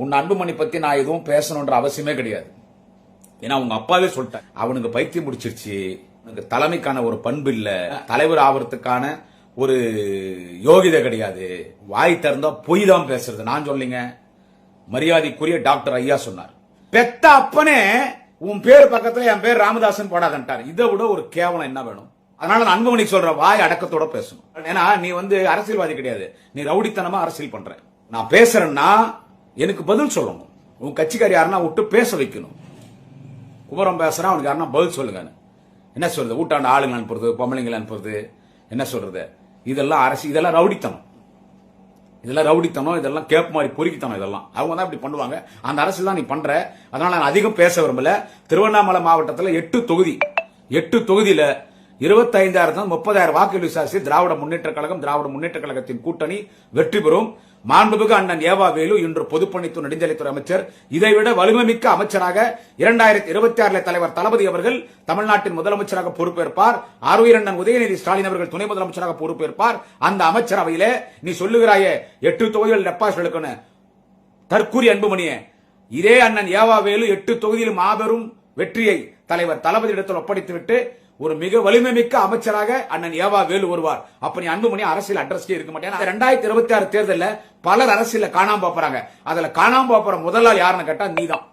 உன் அன்புமணி பத்தி நான் எதுவும் பேசணுன்ற அவசியமே கிடையாது. ஏன்னா உங்க அப்பாவே சொல்லிட்டேன் அவனுக்கு பைத்தியம் முடிச்சிருச்சு உனக்கு தலைமைக்கான ஒரு பண்பு இல்ல. தலைவர் ஆவறதுக்கான ஒரு யோகிதை கிடையாது. வாய் திறந்தா பொய் தான் பேசுறது. நான் சொல்லிங்க. மரியாதைக்குரிய டாக்டர் ஐயா சொன்னார். பெத்த அப்பனே உன் பேர் பக்கத்துல என் பேர் ராமதாசன் போடாதன்ட்டார். இதை விட ஒரு கேவலம் என்ன வேணும்? அதனால நான் அன்புமணிக்கு சொல்ற வாய் அடக்கத்தோட பேசணும். ஏன்னா நீ வந்து அரசியல்வாதி கிடையாது. நீ ரவுடித்தனமா அரசியல் பண்ற. நான் பேசுறேன்னா எனக்கு பதில் சொல்லணும். உன் கட்சிக்கார் யாருன்னா விட்டு பேச வைக்கணும். குமரம் பேசுறான் அவனுக்கு யாருன்னா பதில் சொல்லுங்க. என்ன சொல்றது? ஊட்டாண்ட ஆளுங்க அனுப்புறது பொம்பளைங்களை அனுப்புறது என்ன சொல்றது? இதெல்லாம் அரசு இதெல்லாம் ரவுடித்தனம். இதெல்லாம் ரவுடித்தனம் இதெல்லாம் கேப் மாதிரி பொறுக்கித்தனம் இதெல்லாம். அவங்க தான் இப்படி பண்ணுவாங்க. அந்த அரசு தான் நீ பண்ற. அதனால நான் அதிகம் பேச விரும்பல. திருவண்ணாமலை மாவட்டத்தில் எட்டு தொகுதி எட்டு தொகுதியில் இருபத்தைந்தாயிரம் முப்பதாயிரம் வாக்கு விசாரிச்சு திராவிட முன்னேற்ற கழகம் திராவிட முன்னேற்ற கழகத்தின் கூட்டணி வெற்றி பெறும். மாண்புமிகு அண்ணன் ஏவா வேலு இன்று பொதுப்பணித்துறை நெடுஞ்சாலைத்துறை அமைச்சர். இதைவிட வலிமைமிக்க அமைச்சராக இரண்டாயிரத்தி இருபத்தி ஆறில் தலைவர் தளபதி அவர்கள் தமிழ்நாட்டின் முதலமைச்சராக பொறுப்பேற்பார். ஆறுயிரண்ணன் உதயநிதி ஸ்டாலின் அவர்கள் துணை முதலமைச்சராக பொறுப்பேற்பார். அந்த அமைச்சரவையில நீ சொல்லுகிறாயே எட்டு தொகுதிகள் டெபாசிட் எடுக்கணும். தற்கூறி அன்புமணியே இதே அண்ணன் ஏவா வேலு எட்டு தொகுதியில் மாபெரும் வெற்றியை தலைவர் தளபதி இடத்தில் ஒப்படைத்துவிட்டு ஒரு மிக வலிமை மிக்க அமைச்சராக அண்ணன் ஏவா வேலு வருவார். அப்ப நீ அன்புமணி அரசியல் அட்ரஸ்டே இருக்க மாட்டேன் ரெண்டாயிரத்தி இருபத்தி ஆறு தேர்தலில் பலர் அரசியல காணாம போறாங்க. அதுல காணாம போற முதல் யாருன்னு கேட்டா நீதான்.